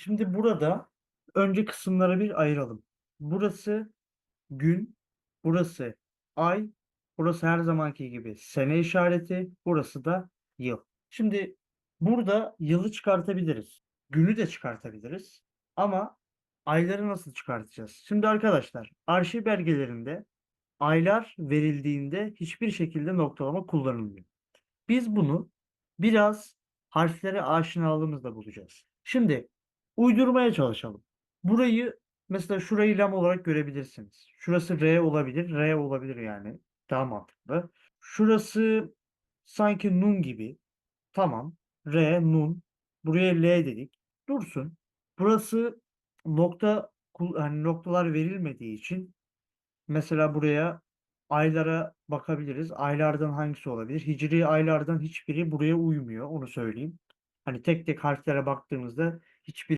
Şimdi burada önce kısımlara bir ayıralım. Burası gün, burası ay, burası her zamanki gibi sene işareti, burası da yıl. Şimdi burada yılı çıkartabiliriz. Günü de çıkartabiliriz. Ama ayları nasıl çıkartacağız? Şimdi arkadaşlar arşiv belgelerinde aylar verildiğinde hiçbir şekilde noktalama kullanılmıyor. Biz bunu biraz harflere aşinalığımızla bulacağız. Şimdi uydurmaya çalışalım. Burayı mesela şurayı lam olarak görebilirsiniz. Şurası R olabilir. R olabilir yani. Daha mantıklı. Şurası sanki nun gibi. Tamam. R, nun. Buraya L dedik. Dursun. Burası nokta hani noktalar verilmediği için mesela buraya aylara bakabiliriz. Aylardan hangisi olabilir? Hicri aylardan hiçbiri buraya uymuyor. Onu söyleyeyim. Hani tek tek harflere baktığımızda hiçbir